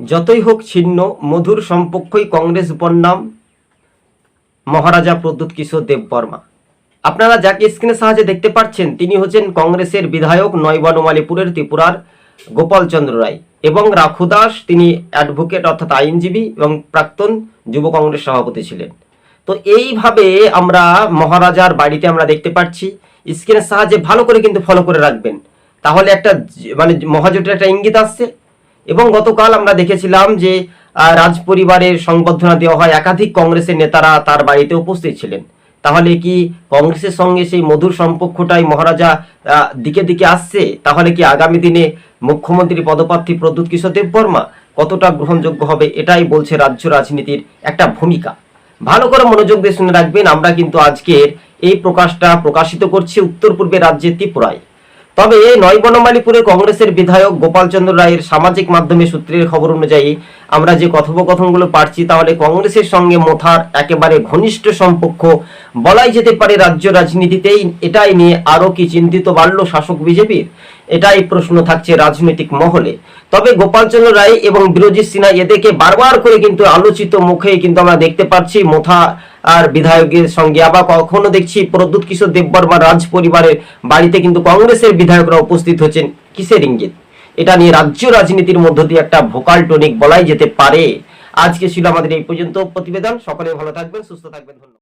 যতই হোক ছিন্ন, মধুর সম্পক্ষই কংগ্রেস বন্যাম মহারাজা প্রদ্যুৎ কিশোর দেববর্মা আপনারা যাকে স্ক্রিনের সাহায্যে দেখতে পাচ্ছেন, তিনি হচ্ছেন কংগ্রেসের বিধায়ক নয় বনমালীপুরের ত্রিপুরার গোপাল চন্দ্র রায় এবং রাখু দাস, তিনি অ্যাডভোকেট অর্থাৎ আইনজীবী এবং প্রাক্তন যুব কংগ্রেস সভাপতি ছিলেন। তো এইভাবে আমরা মহারাজার বাড়িতে আমরা দেখতে পাচ্ছি। স্ক্রিনের সাহায্যে ভালো করে কিন্তু ফলো করে রাখবেন। তাহলে একটা মানে মহাজোটের একটা ইঙ্গিত আসছে। এবং গতকাল আমরা দেখেছিলাম যে রাজ পরিবারের সংবর্ধনা দেওয়া হয় একাধিক কংগ্রেসের নেতারা তার বাড়িতে উপস্থিত ছিলেন। তাহলে কি কংগ্রেসের সঙ্গে সেই মধুর সম্পর্কটাই মহারাজা দিকে দিকে আসছে? তাহলে কি আগামী দিনে মুখ্যমন্ত্রী পদপ্রার্থী প্রদ্যুৎ কিশোর দেববর্মা কতটা গ্রহণযোগ্য হবে এটাই বলছে রাজ্য রাজনীতির একটা ভূমিকা। ভালো করে মনোযোগ দিয়ে শুনে রাখবেন, আমরা কিন্তু আজকের এই প্রকাশটা প্রকাশিত করছি উত্তর পূর্বে রাজ্যের ত্রিপুরায়। তবে নয় বনমালীপুরে কংগ্রেসের বিধায়ক গোপালচন্দ্র রায়ের সামাজিক মাধ্যমে সূত্রের খবর অনুযায়ী আমরা যে কথোপকথনগুলো পাচ্ছি তাহলে কংগ্রেসের সঙ্গে মোথার একেবারে ঘনিষ্ঠ সম্পর্ক বলাই যেতে পারে রাজ্য রাজনীতিতেই। এটাই নিয়ে আরও কি চিন্তিত বাড়ল শাসক বিজেপির? এটাই প্রশ্ন থাকছে রাজনৈতিক মহলে। তবে গোপালচন্দ্র রায় এবং বিরোজিৎ সিনহা এদেরকে বারবার করে কিন্তু আলোচিত মুখে কিন্তু আমরা দেখতে পাচ্ছি মোথা আর বিধায়কের সঙ্গে। আবার কখনো দেখছি প্রদ্যুৎ কিশোর দেববর্মা রাজ পরিবারের বাড়িতে কিন্তু কংগ্রেসের বিধায়করা উপস্থিত হচ্ছেন কিসের ইঙ্গিত? এটা নিয়ে রাজ্য রাজনীতির মধ্য দিয়ে একটা ভোকাল টনিক বলাই যেতে পারে। আজকে ছিল আমাদের এই পর্যন্ত প্রতিবেদন। সকলে ভালো থাকবেন, সুস্থ থাকবেন। ধন্যবাদ।